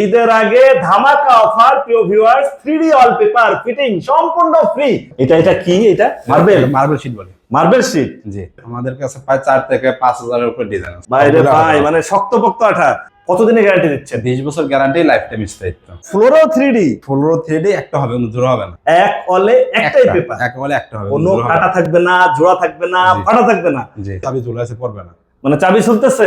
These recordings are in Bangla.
ঈদের আগে ধামাকা অফার প্রিয় viewers three D wallpaper fitting সম্পূর্ণ ফ্রি এটা এটা কি এটা? মার্বেল মার্বেল শিট বলে। মার্বেল শীট জি। আমাদের কাছে প্রায় চার থেকে পাঁচ হাজারের উপর ডিজাইন আছে। বাইরে ভাই মানে শক্তপোক্ত আঠা। কতদিনের গ্যারান্টি দিচ্ছেন? বিশ বছর গ্যারান্টি লাইফ টাইম স্থায়িত্ব। Floor three D floor three D একটা হবে কিন্তু জোড়া হবে না। এক অলে একটাই পেপার একটা বলে একটা হবে কোনো কাটা থাকবে না জোড়া থাকবে না ফাটা থাকবে না। জি। চাবি চলে আছে পড়বে না। মানে চাবি চলতেছে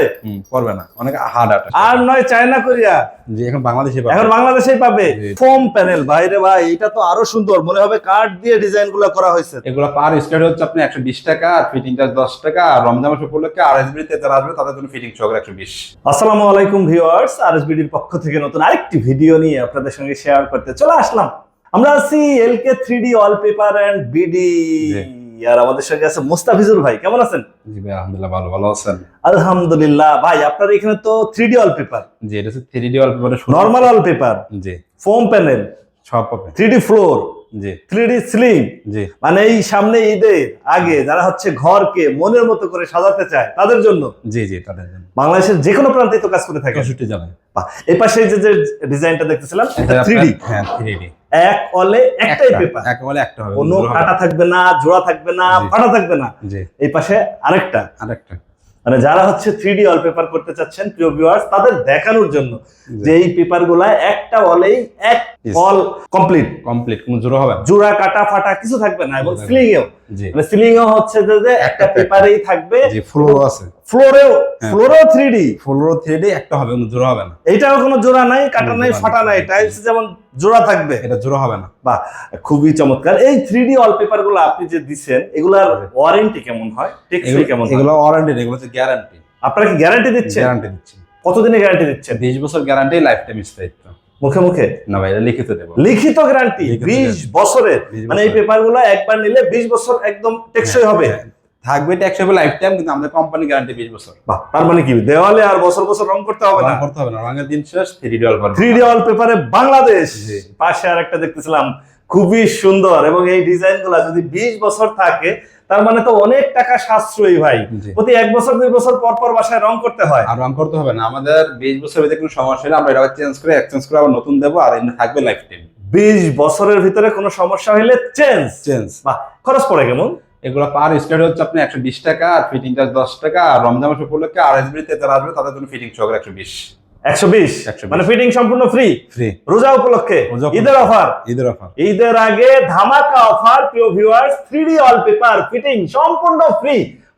পড়বে না। অনেক হার্ড আটা আর নয় চায়না কোরিয়া। জি এখন বাংলাদেশে পাবে। এখন বাংলাদেশেই পাবে। Foam panel. বাইরে ভাই এটা তো আরও সুন্দর। মনে হবে কাঠ দিয়ে ডিজাইনগুলো করা হয়েছে। এগুলো পার স্কোয়ার হচ্ছে আপনি একশো বিশ টাকা আর ফিটিং চার্জ দশ টাকা আর রমজান মাস উপলক্ষে আর এসবি তে যারা আসবে তাদের জন্য ফিটিং সহকারে একশো বিশ। আসসালামু আলাইকুম ভিউয়ার্স আরএসবিডির পক্ষ থেকে নতুন আরেকটি ভিডিও নিয়ে আপনাদের সঙ্গে শেয়ার করতে চলে আসলাম। আমরা আছি LK three D wallpaper and BD. আর আমাদের সঙ্গে আছে মুস্তাফিজুর ভাই কেমন আছেন? জি ভাই আলহামদুলিল্লাহ ভালো ভালো আছেন? আলহামদুলিল্লাহ। ভাই আপনার এখানে তো থ্রি ডি ওয়ালপেপার জি এটা হচ্ছে three D normal normal wallpaper জি। ফোম প্যানেল সব থ্রি ডি ফ্লোর জি। থ্রি ডি স্লিং জি। মানে এই সামনে ঈদের আগে যারা হচ্ছে ঘরকে মনের মতো করে সাজাতে চায় তাদের জন্য। জি জি তাদের জন্য। বাংলাদেশের যে কোনো প্রান্তে তো কাজ করে থাকে। চৌষট্টি জানায় এই পাশে যে যে ডিজাইনটা দেখতেছিলাম হ্যাঁ এক অলে একটাই পেপার। এক বলে একটা হবে কোনো কাটা থাকবে না জোড়া থাকবে না। ফাটা থাকবে না। এই পাশে আরেকটা। আরেকটা। মানে যারা হচ্ছে থ্রি ডি ওয়ালপেপার করতে চাচ্ছেন প্রিয় ভিউয়ার্স তাদের দেখানোর জন্য যে এই পেপারগুলা একটা ওয়ালেই এক. অল কমপ্লিট কমপ্লিট কোনো জোড়া হবে জোড়া কাটা ফাটা কিছু থাকবে না এবং সিলিং এও মানে সিলিং এও হচ্ছে যে যে একটা পেপারেই থাকবে। জি ফ্লোর আছে। ফ্লোরেও। ফ্লোরেও three D floor three D একটা হবে কিন্তু জোড়া হবে না। এইটাও কোনো জোড়া নাই কাটা নাই ফাটা। নাই। টাইলস যেমন জোড়া থাকবে। এটা জোড়া হবে না। বাহ খুবই চমৎকার। এই থ্রি ডি ওয়ালপেপারগুলো আপনি যে দিচ্ছেন এগুলার ওয়ারেন্টি কেমন হয়? টেকসই কেমন এগুলো ওয়ারেন্টি এগুলো হচ্ছে গ্যারান্টি আপনারা কি গ্যারান্টি দিচ্ছেন? গ্যারান্টি দিচ্ছি। কতদিনের গ্যারান্টি দিচ্ছেন? বিশ বছর গ্যারান্টি লাইফ টাইম স্থায়িত্ব। মুখে মুখে? না ভাই লিখিত দেবো। লিখিত গ্যারান্টি বিশ বছরের। মানে এই। পেপারগুলো একবার নিলে বিশ বছর একদম টেকসই হবে। হ্যাঁ, থাকবে ট্যাক্স হবে লাইফ টাইম কিন্তু আমাদের কোম্পানি গ্যারান্টি বিশ বছর। তার মানে কি? দেওয়ালে আর বছর বছর রং করতে হবে না? করতে হবে না রঙের দিন শেষ থ্রি থ্রি ওয়ালপেপারে বাংলাদেশ। পাশে আর একটা দেখতেছিলাম খুবই সুন্দর এবং এই ডিজাইনগুলা যদি বিশ বছর থাকে তার মানে তো অনেক টাকা সাশ্রয়ী ভাই। প্রতি এক বছর দুই বছর পর পর বাসায় রং করতে হয়। আর রং করতে হবে না আমাদের বিশ বছর ভিতরে কোনো সমস্যা হলে আমরা এটা চেঞ্জ করে এক্সচেঞ্জ করে আবার নতুন দেবো আর এমনি থাকবে লাইফ টাইম বিশ বছরের ভিতরে কোনো সমস্যা হলে চেঞ্জ চেঞ্জ বাহ খরচ পড়ে কেমন? এগুলো পার স্কোয়ার হচ্ছে আপনি একশো বিশ টাকা আর ফিটিং চার্জ দশ টাকা আর রমজান মাস উপলক্ষে আর এসবি তে যারা আসবে তাদের জন্য ফিটিং সহকারে একশো বিশ। একশো বিশ? 120 মানে ফিটিং সম্পূর্ণ ফ্রি ফ্রি রোজা উপলক্ষে? ঈদের অফার ঈদের অফার ঈদের আগে ধামাকা অফার প্রিয় viewers three D wallpaper fitting সম্পূর্ণ ফ্রি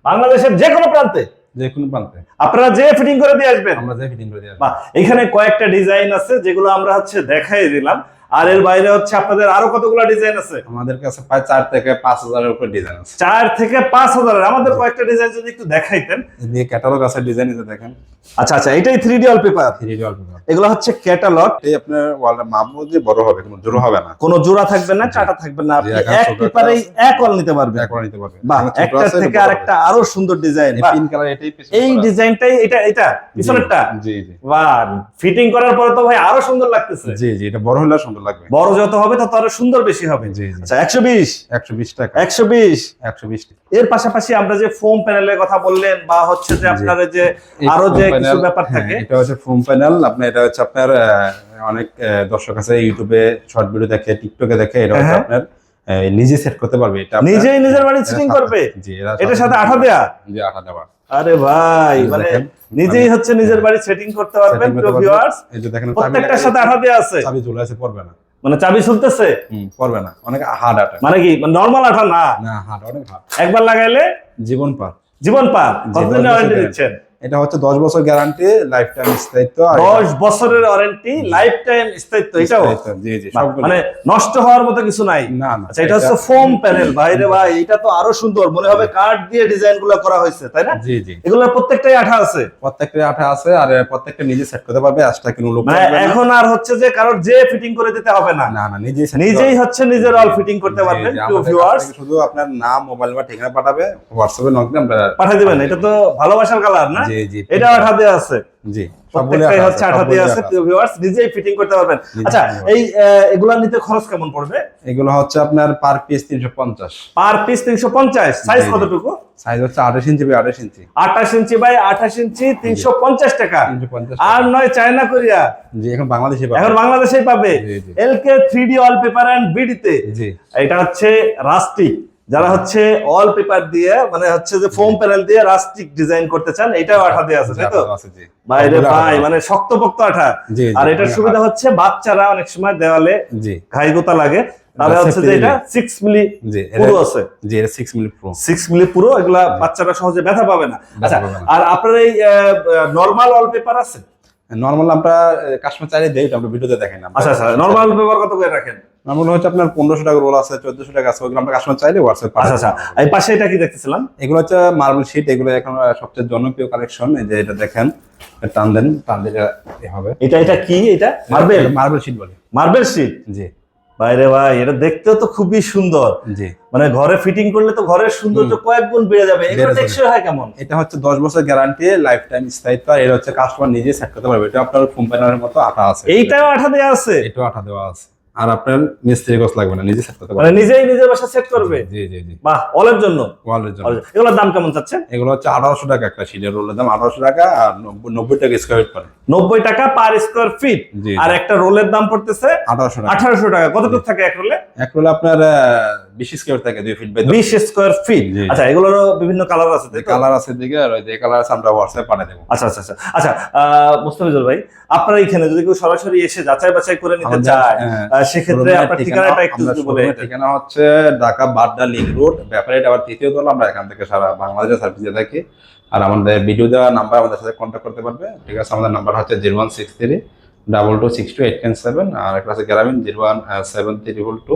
বাংলাদেশের যে কোনো প্রান্তে। যে কোনো প্রান্তে। আপনারা যে ফিটিং করে দিয়ে আসবেন। আমরা যে ফিটিং করে দিয়ে আসব। এখানে কয়েকটা ডিজাইন আছে যেগুলো আমরা হচ্ছে দেখাই দিলাম। আর এর বাইরে হচ্ছে আপনাদের আরও কতগুলো ডিজাইন আছে? আমাদের কাছে প্রায় চার থেকে পাঁচ হাজারের উপর ডিজাইন আছে। চার থেকে পাঁচ হাজারের। আমাদের কয়েকটা ডিজাইন যদি একটু দেখাইতেন। দিয়ে ক্যাটালগ আছে ডিজাইন দেখেন। আচ্ছা আচ্ছা এটাই three D wallpaper three D অল্প এগুলো হচ্ছে ক্যাটালগ এই আপনার ওয়ালের দিয়ে বড় হবে কোনো জোড়ো হবে না। কোনো জোড়া থাকবে না কাটা থাকবে না। আপনি এক পেপারেই এক নিতে পারবেন। এক নিতে পারবে বাহ একটা থেকে আরেকটা আরও সুন্দর ডিজাইন এই পিন কালার এটাই এই ডিজাইনটাই এটা এটা পিছনেরটা? জি জি। বাহ ফিটিং করার পরে তো ভাই আরও সুন্দর লাগতেছে। জি জি এটা বড় হলে সুন্দর লাগবে। বড় যত হবে তত আরও সুন্দর বেশি হবে। জি আচ্ছা একশো বিশ? একশো বিশ টাকা। একশো বিশ? একশো বিশ এর পাশাপাশি আমরা যে ফোম প্যানেলের কথা বললেন বা হচ্ছে যে আপনার যে আরও যে কিছু ব্যাপার থাকে। এটা হচ্ছে ফোম প্যানেল। আপনার এটা হচ্ছে আপনার অনেক দর্শক আছে ইউটিউবে শর্ট ভিডিও দেখে টিকটকে দেখে এটা হচ্ছে হ্যাঁ। আপনার নিজে সেট করতে পারবে। এটা নিজেই নিজের বাড়ি এরা সেটিং করবে? জি এটার সাথে আঠা দেয়া? জি আঠা দেওয়া। আরে ভাই মানে নিজেই হচ্ছে নিজের বাড়ি সেটিং করতে পারবেন প্রিয় ভিউয়ার্স এই যে দেখেন প্রত্যেকটার সাথে আঠা দেয়া আছে। চাবি ঝুলে আছে পড়বে না। মানে চাবি ঝুলতেছে? পড়বে না। অনেক হার্ড আটা। মানে কি নরমাল আঠা না? না হার্ড অনেক হার্ড একবার লাগাইলে জীবন পার। জীবন পার। কতদিন কতদিনের ওয়ারেন্টি দিচ্ছেন? এটা হচ্ছে দশ বছর গ্যারান্টি লাইফ টাইম স্থায়িত্ব আর দশ বছরের ওয়ারেন্টি লাইফ টাইম স্থায়িত্ব এটাও? জি জি মানে নষ্ট হওয়ার মতো কিছু নাই? না না। আচ্ছা এটা হচ্ছে ফোম প্যানেল বাইরে ভাই এটা তো আরও সুন্দর। মনে হবে কাঠ দিয়ে ডিজাইনগুলো করা হয়েছে তাই না? জি জি। এগুলোর প্রত্যেকটাই আঠা আছে। প্রত্যেকটা আঠা আছে আর প্রত্যেকটা নিজে সেট করতে পারবে এক্সট্রা কোনো লোক মানে এখন আর হচ্ছে যে কারোর যে ফিটিং করে দিতে হবে না। না না নিজেই নিজেই হচ্ছে নিজের অল ফিটিং করতে পারবেন টু ভিউয়ার্স শুধু আপনার নাম মোবাইল বা ঠিকানা পাঠাবে হোয়াটসঅ্যাপে নক আমরা পাঠিয়ে দিবেন এটা তো ভালোবাসার কালার না? এটা আঠা দেওয়া আছে। জি প্রত্যেকটাই হচ্ছে আঠা আছে ভিউয়ার্স নিজেই ফিটিং করতে পারবেন। আচ্ছা এই এগুলা নিতে খরচ কেমন পড়বে? এগুলো হচ্ছে আপনার পার পিস তিনশো পঞ্চাশ। Per piece size. কতটুকু? সাইজ হচ্ছে আঠাশ ইঞ্চি বাই আঠাশ ইঞ্চি আঠাশ ইঞ্চি বাই আঠাশ ইঞ্চি তিনশো পঞ্চাশ টাকা। তিনশো পঞ্চাশ আর নয় চায়না কোরিয়া জি এখন বাংলাদেশে এখন বাংলাদেশেই পাবে। LK three D wallpaper and বিডিতে জি। এটা হচ্ছে রাস্টিক যারা হচ্ছে অল পেপার দিয়ে মানে হচ্ছে যে ফোম প্যানেল দিয়ে রাস্টিক ডিজাইন করতে চান এটাও আঠা দিয়ে আছে তাই তো? বাইরে ভাই। মানে শক্তপোক্ত আঠা। আর এটার সুবিধা হচ্ছে বাচ্চারা অনেক সময় দেওয়ালে ঘাই গোতা লাগে। তাহলে হচ্ছে যে এটা সিক্স মিলি জি পুরো আছে। জি এটা সিক্স মিনিট প্রো সিক্স মিলি পুরো এগুলা বাচ্চারা সহজে ব্যথা পাবে না। আচ্ছা আর আপনার এই নর্মাল অল পেপার আছে? নর্মাল আমরা কাশ্মীর চাইলে দেই আমরা ভিডিওতে দেখেন না। আচ্ছা আচ্ছা নর্মাল পেপার কত করে রাখেন? নর্মাল হচ্ছে আপনার পনেরোশো টাকা রোল আছে চোদ্দশো টাকা আছে ওগুলো আমরা কাশ্মীর চাইলে হোয়াটসঅ্যাপ আচ্ছা আচ্ছা। এই পাশে এটা কি দেখতেছিলাম? এগুলো হচ্ছে মার্বেল শিট এগুলো এখন সবচেয়ে জনপ্রিয় কালেকশন এই যে এটা দেখেন টান দেন টান দিলে হবে। এটা এটা কি? এটা মার্বেল মার্বেল শিট বলে। মার্বেল শিট জি। বাইরে ভাই এটা দেখতেও তো খুবই সুন্দর। জি। মানে ঘরে ফিটিং করলে তো ঘরের সৌন্দর্য কয়েক গুণ বেড়ে যাবে। টেকসই হয় কেমন? এটা হচ্ছে দশ বছর গ্যারান্টি লাইফ টাইম স্থায়িত্ব আর এটা হচ্ছে কাস্টমার নিজে সেট করতে পারবে। এটা আপনার ফোম প্যানেলের মতো আঠা আছে। এইটাও আঠা দেওয়া আছে? এটাও আঠা দেওয়া আছে। আর আপনার মিস্ত্রি গোছ লাগবে না নিজে সেট করতে মানে নিজেই নিজের বাসা সেট করবে? জি জি জি বাহ অলের জন্য? অলের জন্য। এগুলোর দাম কেমন যাচ্ছে এগুলো হচ্ছে আঠারোশো টাকা একটা শিটের রোলের দাম আঠারোশো টাকা আর নব্বই- নব্বই টাকা স্কয়ার ফিট পড়ে নব্বই টাকা পার স্কয়ার ফিট আর একটা রোলের দাম পড়তেছে আঠারোশো টাকা। আঠারোশো টাকা। কত কতটুকু থাকে এক রোলে এক রোলে আপনার বিশ স্কোয়ার থাকে দুই ফিট বাই বিশ স্কোয়ার ফিট আচ্ছা এগুলোরও বিভিন্ন কালার আছে? কালার আছে দিকে আর ওই যে কালার আছে আমরা হোয়াটসঅ্যাপ পাঠিয়ে দেবো। আচ্ছা আচ্ছা আচ্ছা। আচ্ছা ভাই আপনার এখানে যদি কেউ সরাসরি এসে যাচাই বাছাই করে নিতে চায় হ্যাঁ, সেক্ষেত্রে আপনার ঠিকানাটা একটু যদি বলে ঠিকানা হচ্ছে ঢাকা বাড্ডা রোড ব্যাপারে আবার তৃতীয় তলা আমরা এখান থেকে সারা বাংলাদেশে সার্ভিস দিয়ে থাকি। আর আমাদের ভিডিও দেওয়া নাম্বার আমাদের সাথে কন্ট্যাক্ট করতে পারবে। ঠিক আছে আমাদের নাম্বার হচ্ছে zero one six three double two six two eight ten seven আর একটা আছে Grameen zero one seven three two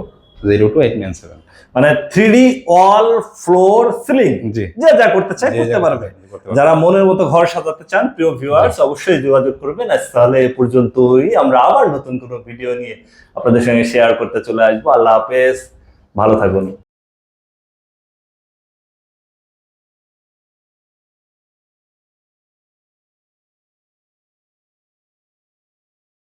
zero two eight nine seven মানে থ্রি অল ফ্লোর সিলিং যে যা করতে চায় করতে পারবে। যারা মনের মতো ঘর সাজাতে চান প্রিয় ভিউয়ার্স অবশ্যই যোগাযোগ করবেন। আজ তাহলে এ পর্যন্তই। আমরা আবার নতুন কোনো ভিডিও নিয়ে আপনাদের সঙ্গে শেয়ার করতে চলে আসব। আল্লাহ হাফেজ। ভালো থাকুন।